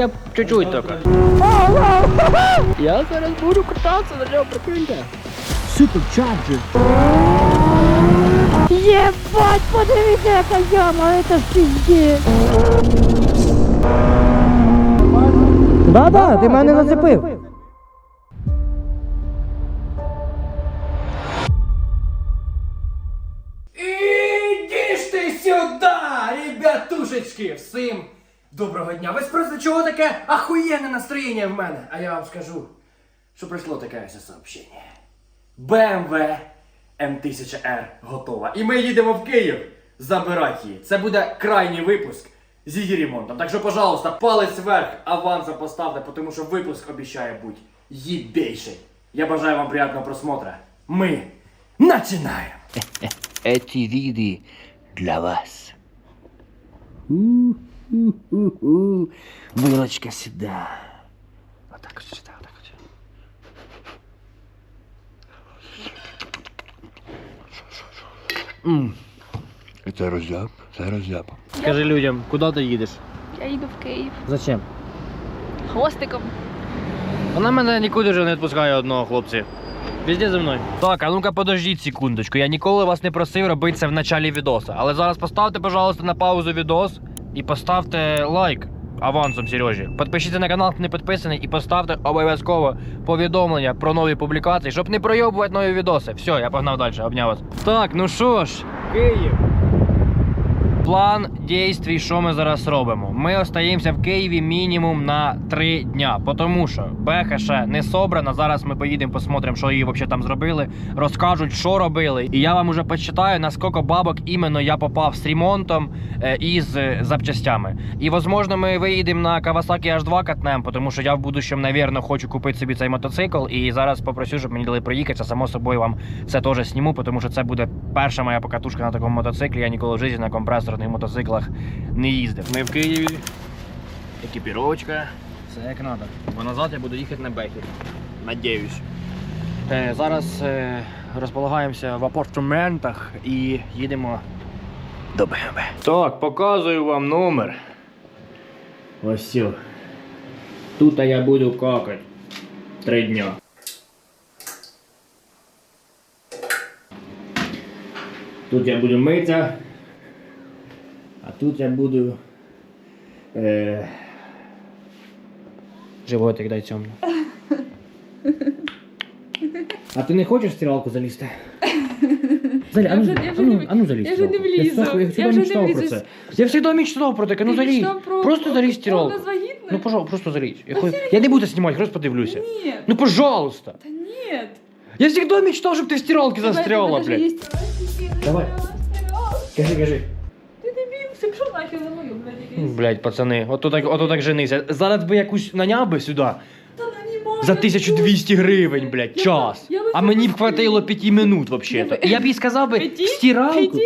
я чуть-чуть только. Я зараз буду кататься на ньому, прикиньте. Суперчарджер. Ебать, подивіться, яка яма, это ж пиздец. Да-да, ти мене зацепив. Доброго дня! Ви спросите, чого таке ахуєнне настроєння в мене? А я вам скажу, що прийшло таке ось сообщення. BMW M1000R готова. І ми їдемо в Київ забирати її. Це буде крайній випуск з її ремонтом. Так що, пожалуйста, палець вверх авансом поставте, тому що випуск обіцяє бути їдейший. Я бажаю вам приятного просмотра. Ми починаємо! Эти виды для вас. Вилочка сюда. Вот так вот сюда, вот так вот. Это розяб, це розяб. Скажи людям, куди ти їдеш? Я їду в Київ. Зачем? Хвостиком. Вона мене нікуди вже не відпускає одного хлопці. Везде за мною. Так, а ну-ка подождіть секундочку. Я ніколи вас не просив робити це в началі відоса. Але зараз поставте, пожалуйста, на паузу відос і поставте лайк авансом Сережі. Підпишіться на канал, хто не підписаний, і поставте обов'язково повідомлення про нові публікації, щоб не пройобувати нові відоси. Все, я погнав далі, обняв вас. Так, ну що ж, Київ. План дійствій, що ми зараз робимо. Ми остаємося в Києві мінімум на 3 дня, тому що Беха ще не собрана. Зараз ми поїдемо, посмотримо, що її взагалі там зробили. Розкажуть, що робили. І я вам уже почитаю, наскільки бабок іменно я попав з ремонтом е, і з запчастями. І можливо, ми виїдемо на Kawasaki H2 катнем, тому що я в будущем, навірно, хочу купити собі цей мотоцикл. І зараз попросю, щоб мені дали проїхатися. Само собою вам це теж зніму, тому що це буде перша моя покатушка на такому мотоциклі. Я ніколи в житті на компресорних мотоциклах не їздив. Ми в Києві. Екіпіровочка. Все як треба. Бо назад я буду їхати на Бехі. Надіюсь. Е, зараз е, розполагаємося в апартаментах і їдемо до БМВ. Так, показую вам номер. Ось все. Тут я буду какати. Три дня. Тут я буду митися. А тут я буду. Е... Животик дай цьому. А ти не хочеш в стиралку залізти? Заль, а ну, вже- я а вже ну, не- а ну залізь. я вже не в стиралку. влізу. Я, всегда- я Я всегда вже не мечтав про влізу. це. Я всегда мечтав про таке, ну Ти залізь. мечтав про- Просто залізь в Вона стиралку. вагітна? Ну, пожалуйста, просто залізь. Я, хо- я не буду знімати, просто подивлюся. Ні. Ну, пожалуйста. Та ні. Я всегда мечтав, щоб ти в стиралке застряла, блядь. Давай. Кажи, кажи. Ти мою, блядь. Блять, пацани, ото так, ото так женися. Зараз би якусь наняв би сюди Та за 1200 гривень, блядь, Я- час. я би А мені б хватило 5 минут вообще-то. Я б їй сказав би П'яті? стиралку.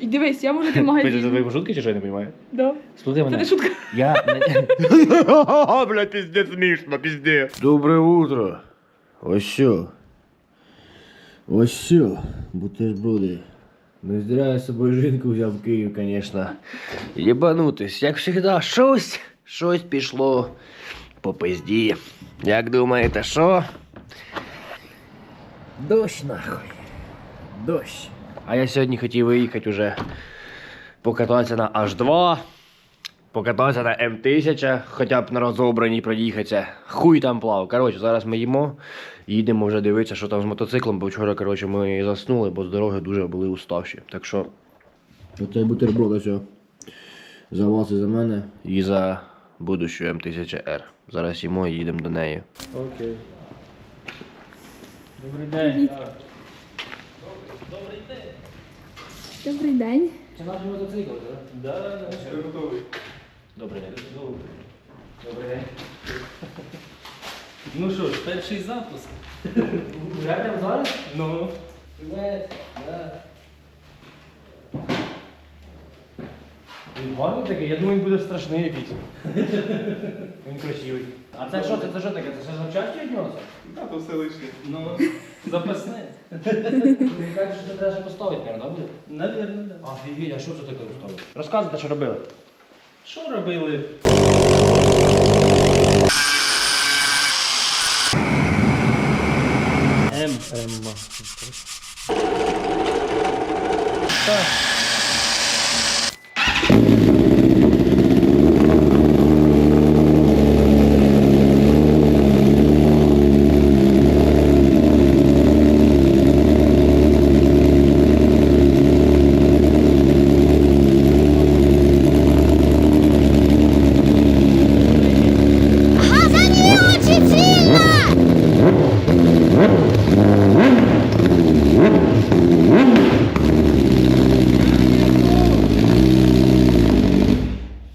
І дивись, я можу ти Ви магазин. ви шутки чи що я не розумію? Да. Слухай Це не мене. шутка. Я... Бля, пиздец смішно, пиздец. Доброе утро. Ось що. Ось що. Бутерброди. Не зря я з собою жінку взяв в Київ, звісно. Єбанутись, як завжди, щось, щось пішло по пизді. Як думаєте, що? Дощ нахуй. Дощ. А я сьогодні хотів виїхати уже покататися на H2, Покататися на М1000, хоча б на розобраній проїхатися. Хуй там плав. Коротше, зараз ми їмо, їдемо вже дивитися, що там з мотоциклом, бо вчора коротше, ми заснули, бо з дороги дуже були уставші. Так що. Оцей бутерброд ось. За вас і за мене. І за будущу М1000R. Зараз їмо і їдемо до неї. Окей. Добрий день. Добрий день. Це наш мотоцикл, так? Да, да, да. Готовий. Добрий день. Добрий день. Ну що ж, перший запуск. Я прямо зараз? Ну. Привет. Да. Він гарний такий, я думаю, він буде страшний якийсь. Він красивий. А це що? Це, це що таке? Це все запчасті від нього? Та то все лишнє. Ну, запасне. Він каже, що це треба ще поставити, мабуть, да, буде? Навірно, да. Офігеть, а що це таке поставити? Розказуйте, що робили. Що робили? М. М.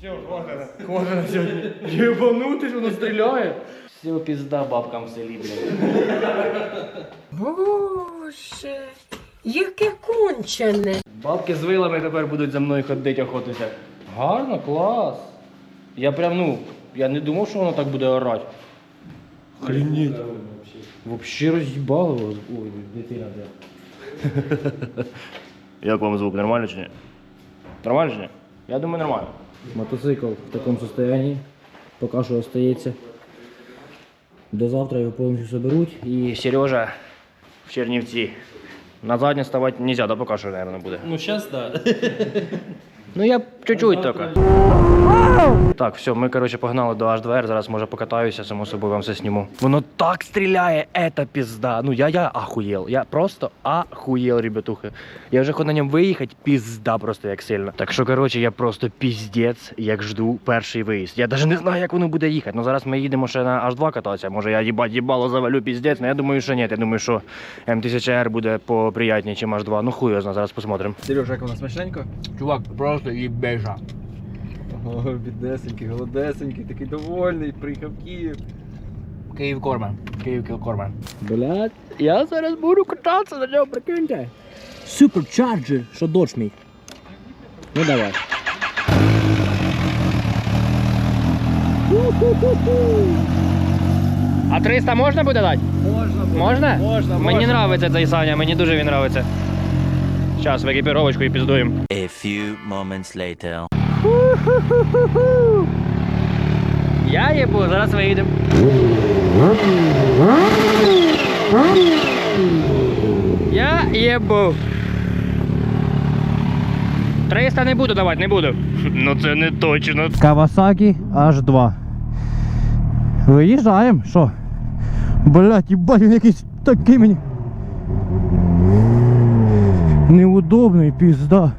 Все, хватит. Хватит на сьогодні. Єбанути, що воно стріляє. Все, пізда бабкам в селі, блядь. Боже, яке кончене. Бабки з вилами тепер будуть за мною ходити охотитися. Гарно, клас. Я прям, ну, я не думав, що воно так буде орати. Охренеть. Вообще роз'їбало вас. Ой, дитина де. Як вам звук? Нормально чи ні? Нормально чи ні? Я думаю, нормально. Мотоцикл в такому состоянии. Поки що остається. До завтра його повністю соберуть. І Сережа в Чернівці. На заднє ставати нельзя, да поки що, наверное, буде. Ну, зараз да. Ну я чуть-чуть тільки. Так, все, ми коротше погнали до H2R, зараз може покатаюся, само собою вам все зніму. Воно так стріляє, ета пізда. Ну я, я ахуєл. Я просто ахуєл, ребятухи. Я вже хочу на ньому виїхати, пізда просто як сильно. Так що, коротше, я просто піздець, як жду перший виїзд. Я навіть не знаю, як воно буде їхати. Ну зараз ми їдемо ще на H2 кататися. Може я їбать їбало завалю піздець, але я думаю, що ні. Я думаю, що М1000R буде поприятніше, ніж H2. Ну хуй його зараз посмотрим. Сережа, як вона смачненько? Чувак, просто їбежа. О, біднесенький, голодесенький, такий довольний, приїхав в Київ. Київ Корман. Київ Корман. Блядь, я зараз буду кататися на ньому, прикиньте. Суперчарджер, що дощ мій. Ну давай. А 300 можна буде дати? Можна Можна? Можна, Мені нравиться цей Саня, мені дуже він нравиться. Зараз в екіпіровочку і піздуємо. A few moments later. Я їбу, зараз виїдемо. Я їбу. 300 не буду давати, не буду. Ну це не точно. Kawasaki H2. Виїжджаємо, що? Блять, їбать, він якийсь такий мені. Неудобний, пізда.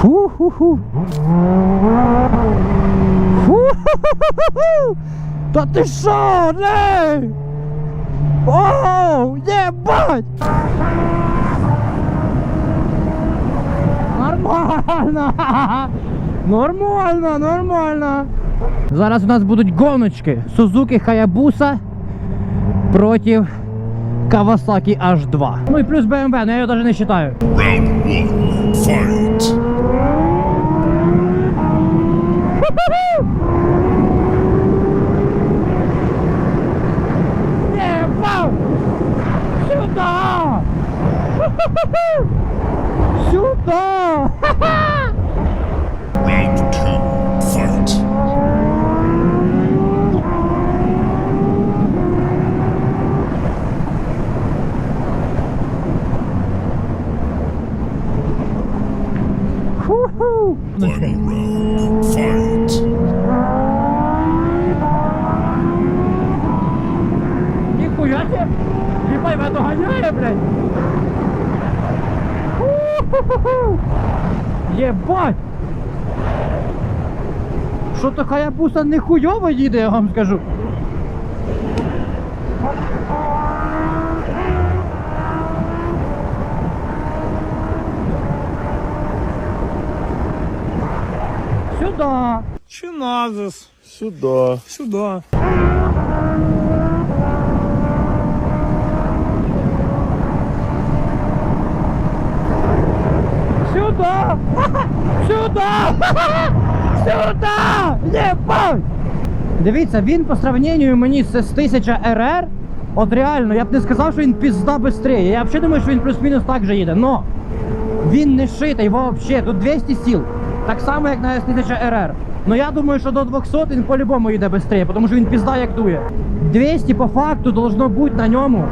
Ху-ху-ху. Фу-ху-ху-ху! Та ти що, не? Оу, єбать! Нормально! Нормально, нормально! Зараз у нас будуть гоночки. Suzuki Hayabusa проти Kawasaki H2. Ну і плюс BMW, но я його навіть не вважаю. Ебал! Сюда! Сюда! Ху-ху! Ніхуя себе! Ебать, мене доганяє, блядь! Єбать! Що то хаябуса не хуйово я вам скажу. Сюда! Чиназис. Сюди. Сюди. Сюда! Сюда! Сюда! Єбать! Дивіться, він по сравненню мені з 1000 РР. От реально, я б не сказав, що він пізда быстрее. Я взагалі думаю, що він плюс-мінус так же їде. Но він не шитий вообще. Тут 200 сіл. Так само, як на S1000 RR. Ну я думаю, що до 200 він по-любому йде швидше, тому що він пізда як дує. 200 по факту должно бути на ньому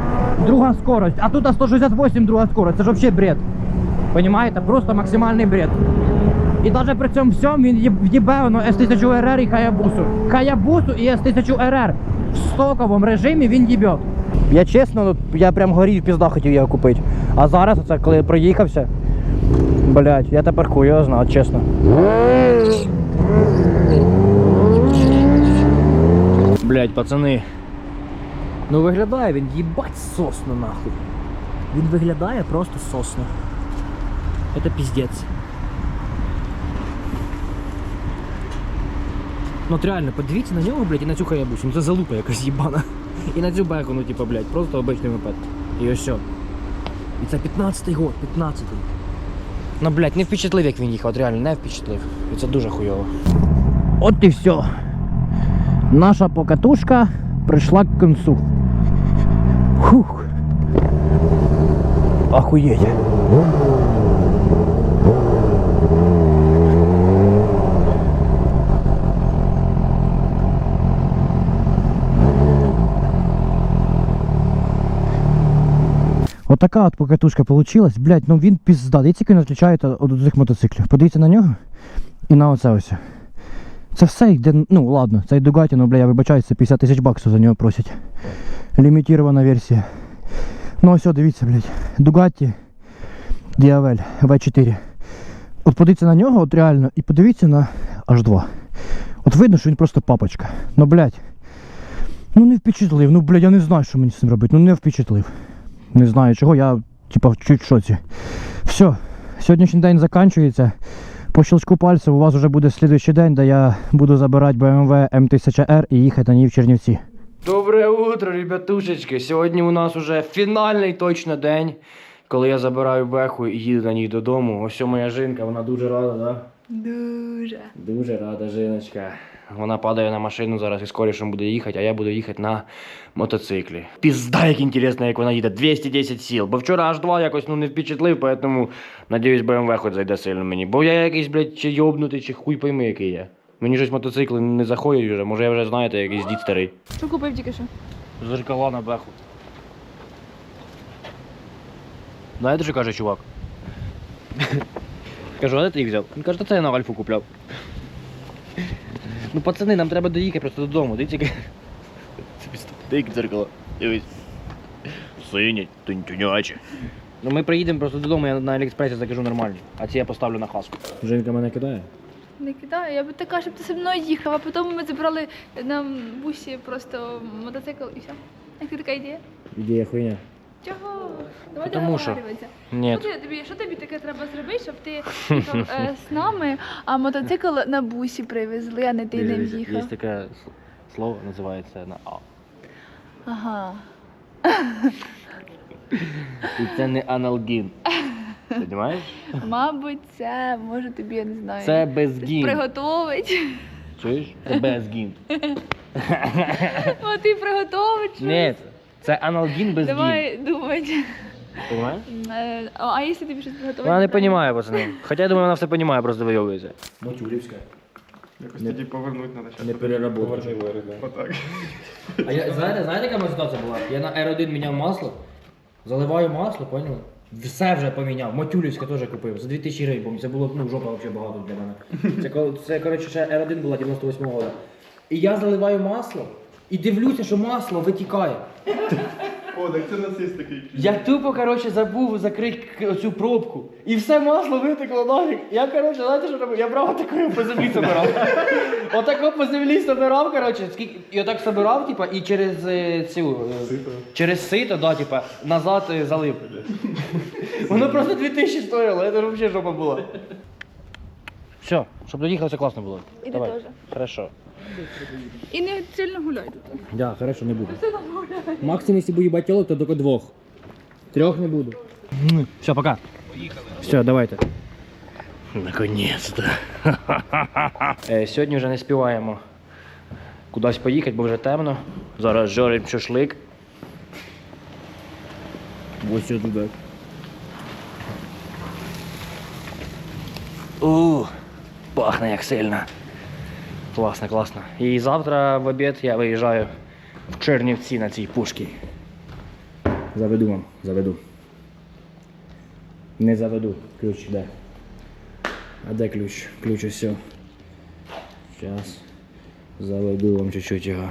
друга скорость. А тут 168 друга скорость. Це ж взагалі бред. Понимаєте? Просто максимальний бред. І навіть при цьому всьому він в'їбе воно S1000 RR і Хаябусу. Хаябусу і S1000 RR. В стоковому режимі він їбет. Я чесно, ну, я прям горів пізда хотів його купити. А зараз, оце, коли проїхався, блядь, я тепер хуй його знаю, чесно. Блядь, пацани. Ну виглядає він їбать сосно нахуй. Він виглядає просто сосно. Это пиздец. Ну от реально, подивіться на нього, блядь, і на цю хаябусу. Ну це залупа якась їбана. І на цю беху, ну типа, блядь, просто обичний мопед. І ось все. І це 15-й год, 15-й. Ну, блядь, не впечатлив, як він їхав, от реально не впечатлив. І це дуже хуйово. От і все. Наша покатушка прийшла к концу. Фух. Охуєть. Отака от покатушка получилась. Блять, ну він пізда. Дивіться, як він відрізняється від цих мотоциклів. Подивіться на нього і на оце ось. Це все йде, ну ладно, цей Дугаті, ну бля, я вибачаюсь, це 50 тисяч баксів за нього просять. Лімітірована версія. Ну ось, дивіться, блядь. Дугатті Діавель V4. От подивіться на нього, от реально, і подивіться на H2. От видно, що він просто папочка. Ну, блядь. Ну не впечатлив. Ну, блядь, я не знаю, що мені з цим робити. Ну не впечатлив. Не знаю чого, я типа чуть в шоці. Все, сьогоднішній день закінчується. По щелчку пальців у вас вже буде слідуючий день, де я буду забирати BMW M1000R і їхати на ній в Чернівці. Добре утро, ребятушечки. Сьогодні у нас уже фінальний точно день, коли я забираю беху і їду на ній додому. Ось моя жінка, вона дуже рада, да? Дуже. Дуже рада жіночка. Вона падає на машину зараз і скоріше буде їхати, а я буду їхати на мотоциклі. Пізда, як інтересно, як вона їде. 210 сіл. Бо вчора аж два якось ну, не впечатлив, поэтому надіюсь, BMW хоч зайде сильно мені. Бо я якийсь, блядь, чи йобнутий, чи хуй пойми, який я. Мені щось мотоцикли не заходять вже, може я вже знаєте, якийсь дід старий. Що купив тільки що? Зеркала на беху. Знаєте, що каже чувак? Кажу, а де ти їх взяв? Він каже, та це я на Альфу купляв. Ну, пацани, нам треба доїхати просто додому. Дивіться, яке. Дик дзеркало. Дивись. Синять, тунтюняче. Ну ми приїдемо просто додому, я на Аліекспресі закажу нормальні. А ці я поставлю на хаску. Жінка мене кидає? Не кидаю, я би така, щоб ти зі мною їхав, а потім ми забрали на бусі просто мотоцикл і все. Як така ідея? Ідея хуйня. Чого? Давай Потому що. договарюватися. Ні. Скажи, тобі, що тобі таке треба зробити, щоб ти їхав е, з нами, а мотоцикл на бусі привезли, а не ти ним Є їхав. таке слово, називається на А. Ага. І це не аналгін. Понимаєш? Мабуть, це може тобі, я не знаю. Це безгін. Приготовить. Чуєш? Це безгін. О, ти приготовить щось. Ні, це аналгін безгін. Давай думати. Понимаєш? Е, А якщо тобі щось приготувати? Вона не розуміє, пацани. Хоча я думаю, вона все розуміє, просто вийовується. Мотюлівська. Якось тоді повернуть треба зараз. Не переработати. Отак. А я, знаєте, знаєте, яка моя ситуація була? Я на R1 міняв масло, заливаю масло, поняли? Все вже поміняв. Мотюлівська теж купив. За 2000 гривень, бо це було ну, жопа взагалі багато для мене. Це, це коротше, ще R1 була 98-го року. І я заливаю масло і дивлюся, що масло витікає. О, так це нацист такий. Я тупо, коротше, забув закрити оцю пробку. І все масло витекло нафіг. Я, коротше, знаєте, що робив? Я брав такою по землі собирав. Отако по землі собирав, коротше, скільки... і отак собирав, типа, і через е, цю. е, Через сито, да, типа, назад е, залив. Воно просто 2000 стоїло, це взагалі жопа була. Все, щоб доїхали, все класно було. І ти Давай. теж. Хорошо. І не сильно гуляй тут. Да, хорошо, не буду. Максимум, если буду ебать телок, то только двух. Трех не буду. Все, пока. Поїхали. Все, давайте. Наконец-то. е, сьогодні вже не співаємо кудись поїхати, бо вже темно. Зараз жаримо шашлик. Ось сюди. У, пахне як сильно. Класно, класно. І завтра в обід я виїжджаю в Чернівці на цій пушці. Заведу вам, заведу. Не заведу. Ключ де? А де ключ? Ключ ось. Зараз. Заведу вам чуть-чуть його.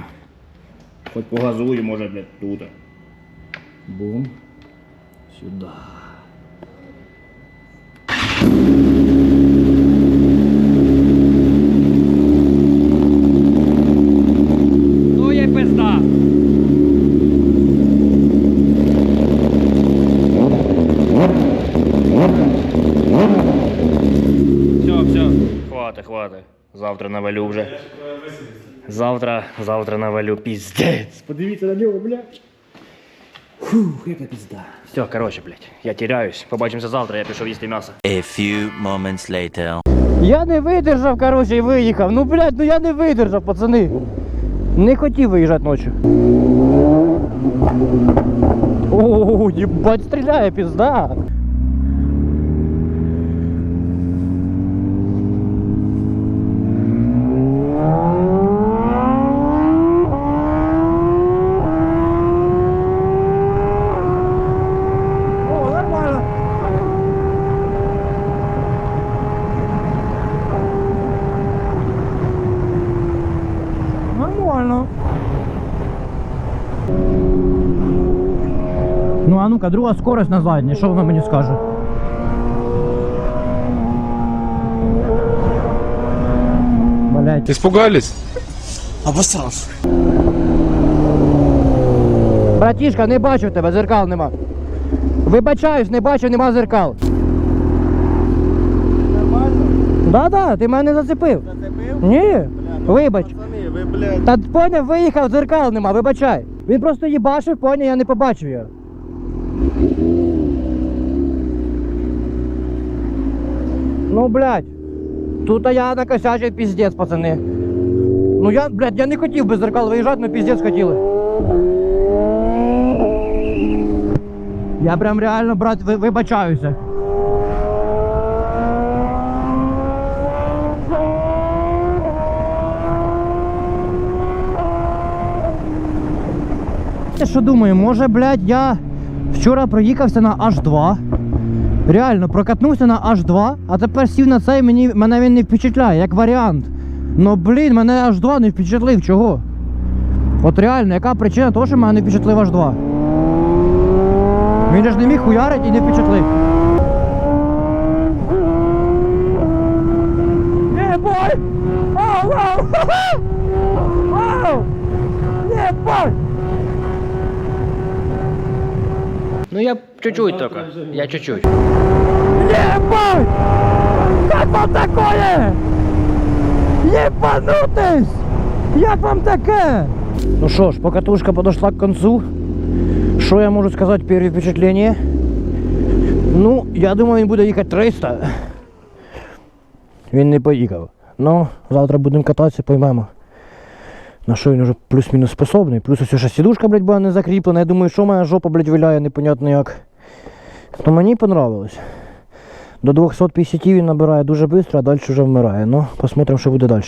Хоч погазую, може, блядь, тут. Бум. Сюди. Ну є пизда. Все, все. Хватит, хватит. Завтра навалю вже. Завтра, завтра навалю піздець. Подивіться на нього, блядь. Фух, яка пізда. Все, короче, блядь, я теряюсь. Побачимося завтра, я пішов їсти м'ясо. A few moments later. Я не видержав, короче, і виїхав. Ну, блядь, ну я не видержав, пацани. Не хотів виїжджати ночі. О, їбать, стріляє, пізда. О, нормально. Нормально. Ну друга скорость на задній, що воно мені скаже? Блять. Испугались? Братішка, не бачу тебе, зеркал нема. Вибачаюсь, не бачу, нема зеркал. Да-да, ти мене зацепив. Зацепив? Ні. Вибач. Ви, блядь. Та поняв, виїхав, зеркал нема, вибачай. Він просто їбашив, поняв, я не побачив його. Ну, блядь. Тут я накосячив піздець, пацани. Ну я, блядь, я не хотів без зеркал виїжджати, але піздець хотіли. Я прям реально, брат, вибачаюся. Що думаю, може, блядь, я вчора проїхався на H2. Реально, прокатнувся на H2, а тепер сів на цей, мені, мене він не впечатляє, як варіант. Ну блін, мене H2 не впечатлив, чого? От реально, яка причина того, що мене не впечатлив H2? Він ж не міг хуярить і не впечатлив. Єбой! Ау, Ну я чуть-чуть только. Я чуть-чуть. Ебать! Как вам такое? Ебанутись! Як вам таке? Ну що ж, покатушка подошла к концу. Що я можу сказати перше впечатлення? Ну, я думаю, він буде їхати 300. Він не поїхав. Ну, завтра будемо кататися, поймемо. На що він уже плюс-мінус способний. Плюс ось ще сідушка, блядь, була не закріплена. Я думаю, що моя жопа, блядь, виляє, непонятно як. Ну мені понравилось. До 250 він набирає дуже швидко, а далі вже вмирає. Ну, посмотрим, що буде далі.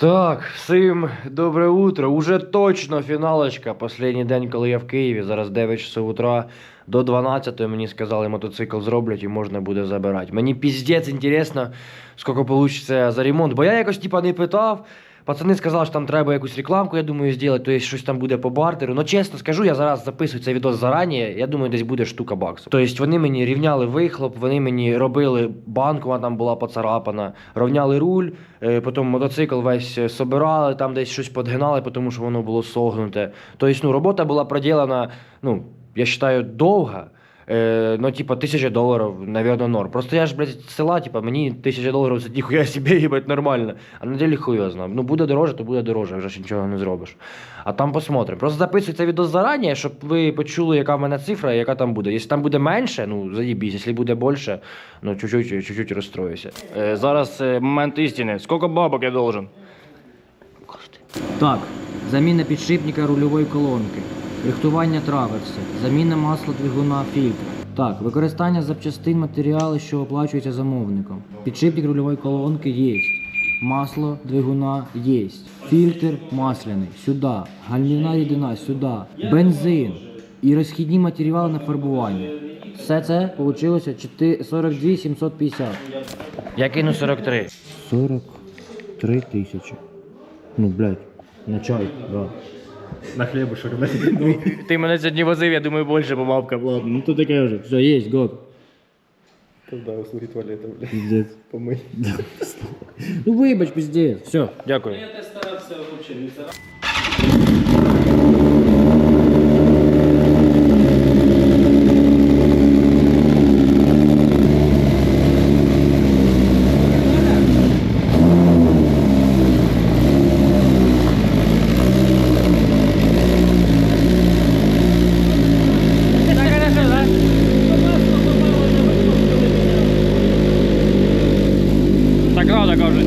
Так, всім добре утро. Уже точно фіналочка. Последній день, коли я в Києві. Зараз 9 часов утра. До 12 мені сказали, мотоцикл зроблять і можна буде забирати. Мені піздець інтересно, скільки вийде за ремонт. Бо я якось типа не питав. Пацани сказали, що там треба якусь рекламку, я думаю, зробити, то є щось там буде по бартеру. Ну чесно скажу, я зараз записую цей відос зарані, я думаю, десь буде штука баксів. Тобто вони мені рівняли вихлоп, вони мені робили банку, там була поцарапана, рівняли руль, е, потім мотоцикл весь е, собирали, там десь щось подгинали, тому що воно було согнуте. Тобто, ну, робота була проділена, ну, я вважаю, довга. Е, ну, типа, тисяча доларів, наверное, норм. Просто я ж, блядь, села, типа, мені тисяча доларів це ніхуя собі, їбать, нормально. А на хуй знав. Ну, буде дороже, то буде дороже, вже ж нічого не зробиш. А там посмотрим. Просто записуй цей відео зарані, щоб ви почули, яка в мене цифра яка там буде. Якщо там буде менше, ну, заїбісь. Якщо буде більше, ну, чуть-чуть, чуть-чуть розстроюся. Е, зараз е, момент істини. Скільки бабок я должен? Так, заміна підшипника рульової колонки, рихтування траверси, заміна масла двигуна фільтра. Так, використання запчастин матеріалу, що оплачується замовником. Підшипник рульової колонки є. Масло двигуна есть. Фільтр масляний сюди. Гальмівна рідина сюди. Бензин і розхідні матеріали на фарбування. Все це вийшло 42 750. Я кину 43. 43 тисячі. Ну, блядь, на чай, да. На хлебушек. да? Ти мене сьогодні возив, я думаю, більше по бабкам. Ладно, ну то таке вже. Все, є, год. Когда услуги туалета, блядь. Пиздец. Помой. Ну вибач, пиздец. Все. Дякую. Я старався взагалі не це. Так правда кажуть.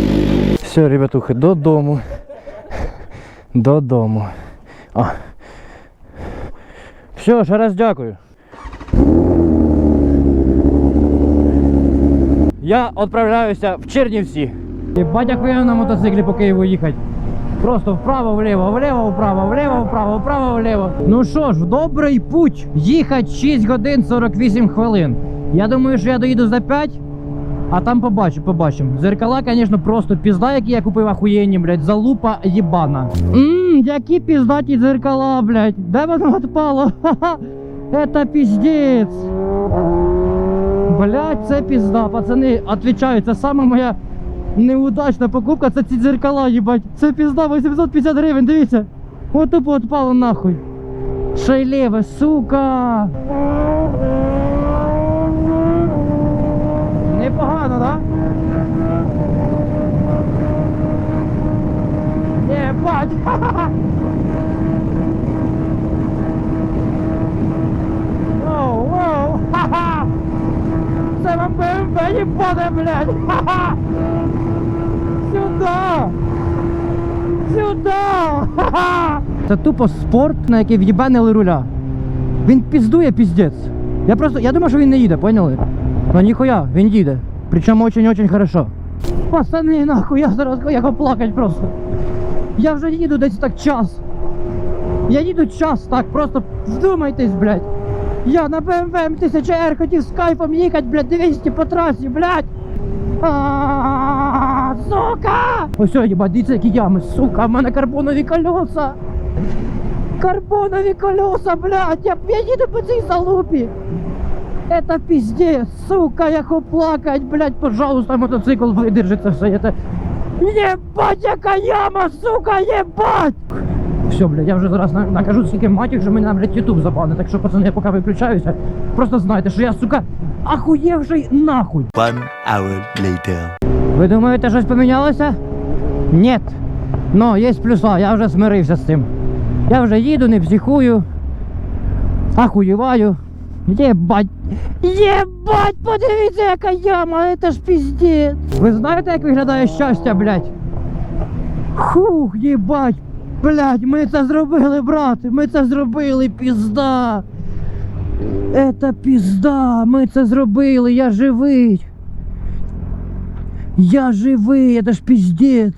Все, ребятухи, додому. Додому. А. Все, ще раз дякую. Я відправляюся в Чернівці. Батя хуя на мотоциклі по Києву їхати. Просто вправо, вліво, вліво, вправо, вліво, вправо, вправо, вліво. Ну що ж, в добрий путь. Їхати 6 годин 48 хвилин. Я думаю, що я доїду за 5. А там побачу, побачимо. Зеркала, звісно, просто пізда, які я купив ахуєнні, блядь, залупа єбана. Ммм, які піздаті зеркала, блядь. Де воно відпало? Ха-ха. Это піздець. Блядь, це пізда, пацани, отвечаю, це сама моя неудачна покупка, це ці дзеркала, їбать. Це пізда, 850 гривень, дивіться. От тупо відпало нахуй. Ліве, сука. Да? Єбать! Ха-ха-ха! Воу, воу! Ха-ха! Це вам БМВ їбане, блядь! Ха-ха! Сюда! Сюда! Ха-ха! Це тупо спорт, на який в'їбанили руля. Він піздує піздець. Я просто, я думав, що він не їде, поняли? Ну ніхуя, він їде. Причому очень-очень хорошо. Пацани, нахуй, я зараз я плакать просто. Я вже їду десь так час. Я їду час так, просто вдумайтесь, блядь. Я на BMW M1000R хотів з кайфом їхати, блядь, 200 по трасі, блядь. Сука! Ось, їбать, дивіться, які ями, сука, в мене карбонові колеса. Карбонові колеса, блядь, я їду по цій залупі. Это пиздец, сука, я хочу плакать, блядь, пожалуйста, мотоцикл выдержит все это. Ебать, яка яма, сука, ебать! Все, блядь, я вже зараз на- накажу скільки матів, що мене, блядь, ютуб забане. Так що, пацани, я поки виключаюся. Просто знайте, що я, сука, ахуєвший нахуй. One hour later. Ви думаєте, щось помінялося? Нет. Ну, є плюса, я вже змирився з цим. Я вже їду, не психую. Ахуєваю. Єбать. Єбать, подивіться, яка яма, це ж піздець. Ви знаєте, як виглядає щастя, блядь? Хух, єбать. Блядь, ми це зробили, брат. Ми це зробили, пізда. Это пізда, ми це зробили, я живий. Я живый, это ж пиздец.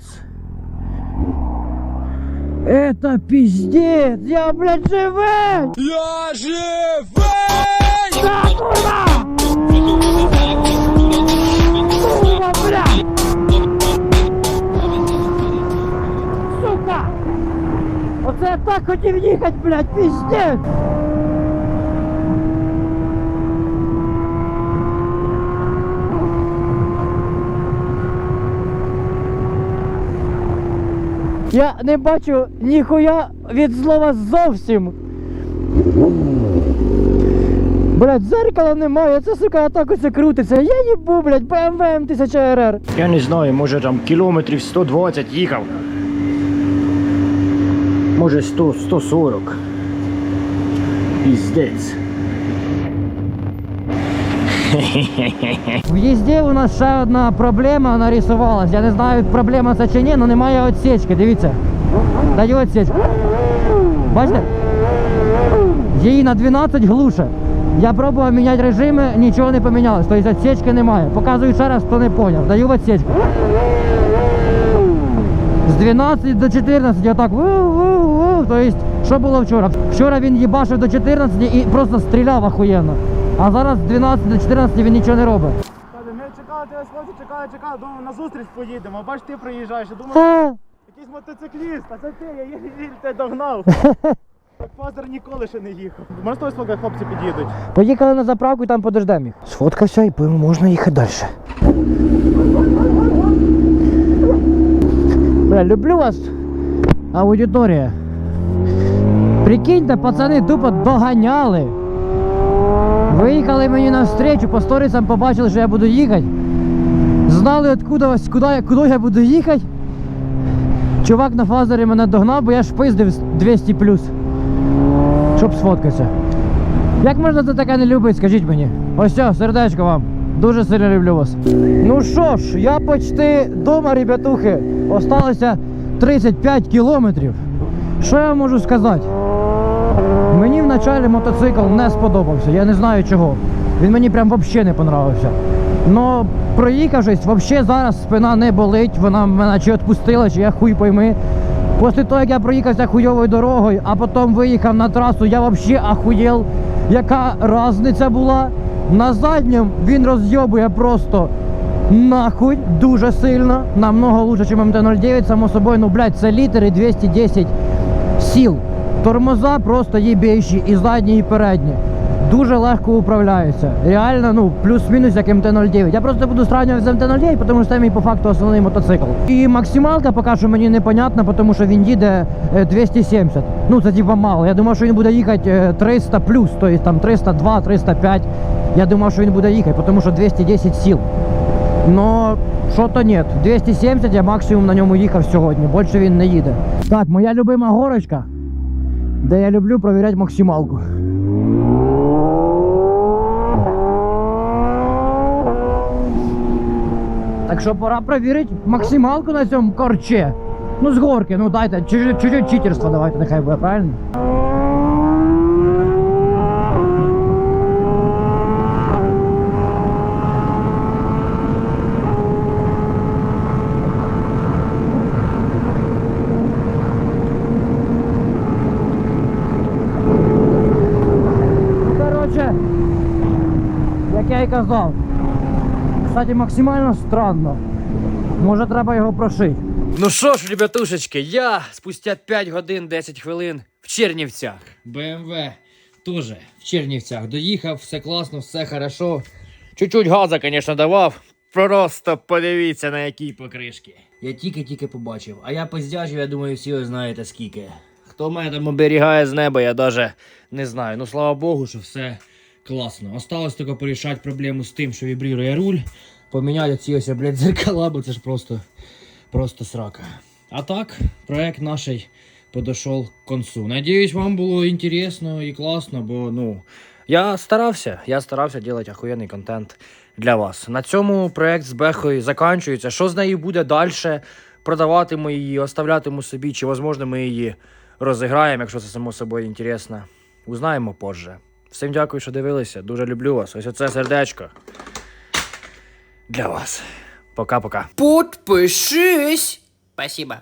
Это пиздец, я, блядь, живый! Я живый! Оце я так хотів їхати, блядь, пиздец! Я не бачу ніхуя від слова зовсім. Блять, зеркала немає, це сука так оце крутиться. Я їбу, блять, BMW M1000 RR. Я не знаю, може там кілометрів 120 їхав. Може 100, 140. Піздець. В їзді у нас ще одна проблема нарисувалась. Я не знаю, проблема це чи ні, але немає отсечки, дивіться. Даю отсечку. Бачите? Її на 12 глуше. Я пробував міняти режими, нічого не помінялось. Тобто отсечки немає. Показую ще раз, хто не зрозумів. Даю в отсечку. З 12 до 14 отак. Тобто, що було вчора? Вчора він їбашив до 14 і просто стріляв охуєнно. А зараз з 12 до 14 він нічого не робить. Ми чекали тебе, хлопці, чекали, чекали, думаю, на зустріч поїдемо. Бач, ти приїжджаєш, я думаю, якийсь мотоцикліст, а це ти, я тебе догнав. Фазер ніколи ще не їхав. Того слухати, хлопці під'їдуть. Поїхали на заправку і там подождемо їх. Сфоткався і можна їхати далі. Бля, люблю вас, аудиторія. Прикиньте, пацани тупо доганяли. Виїхали мені навстречу, по сторісам побачили, що я буду їхати. Знали, откуда, куди, куди я буду їхати. Чувак на фазері мене догнав, бо я ж пиздив 200 щоб сфоткатися. Як можна це таке не любити, скажіть мені? Ось все, сердечко вам. Дуже сильно люблю вас. Ну що ж, я почти вдома, ребятухи. Осталося 35 кілометрів. Що я можу сказати? Мені вначалі мотоцикл не сподобався, я не знаю чого. Він мені прям взагалі не понравився. Но проїхавшись, взагалі зараз спина не болить, вона мене чи відпустила, чи я хуй пойми. Після того, як я проїхався хуйовою дорогою, а потім виїхав на трасу, я взагалі ахуєл, яка різниця була. На задньому він розйобує просто нахуй дуже сильно. Намного лучше, ніж МТ-09, само собою, ну блядь, це літери 210 сіл. Тормоза просто їбейші і задні, і передні. Дуже легко управляються. Реально, ну, плюс-мінус як МТ-09. Я просто буду сравнювати з МТ-09, тому що це мій по факту основний мотоцикл. І максималка поки що мені непонятна, тому що він їде е, 270. Ну, це типа мало. Я думав, що він буде їхати е, 300 плюс, тобто там 302, 305. Я думав, що він буде їхати, тому що 210 сіл. Но що-то нет. 270 я максимум на ньому їхав сьогодні. Більше він не їде. Так, моя любима горочка, де я люблю провіряти максималку. Так що пора провірити максималку на цьому корче. Ну, з горки, ну дайте, чуть-чуть читерство давайте, нехай буде, правильно? Короче, як я і казав. Кстати, максимально странно. Може треба його прошити. Ну що ж, ребятушечки, я спустя 5 годин 10 хвилин в Чернівцях. БМВ теж в Чернівцях доїхав, все класно, все хорошо. Чуть-чуть газа, звісно, давав. Просто подивіться на якій покришки. Я тільки-тільки побачив. А я пиздячив, я думаю, всі ви знаєте скільки. Хто мене там оберігає з неба, я навіть не знаю. Ну слава Богу, що все класно. Осталось тільки порішати проблему з тим, що вібрірує руль. Поміняти ці ось, блядь, дзеркала, бо це ж просто просто срака. А так, проект наш подошел к концу. Надеюсь, вам було інтересно і класно, бо ну. Я старався, я старався робити охуєнний контент для вас. На цьому проект з Бехою закінчується. Що з нею буде далі? Продаватиму її, оставлятиму собі, чи можливо ми її розіграємо, якщо це само собою інтересно. Узнаємо позже. Всім дякую, що дивилися. Дуже люблю вас. Ось оце сердечко. Для вас. Пока-пока. Подпишись. Спасибо.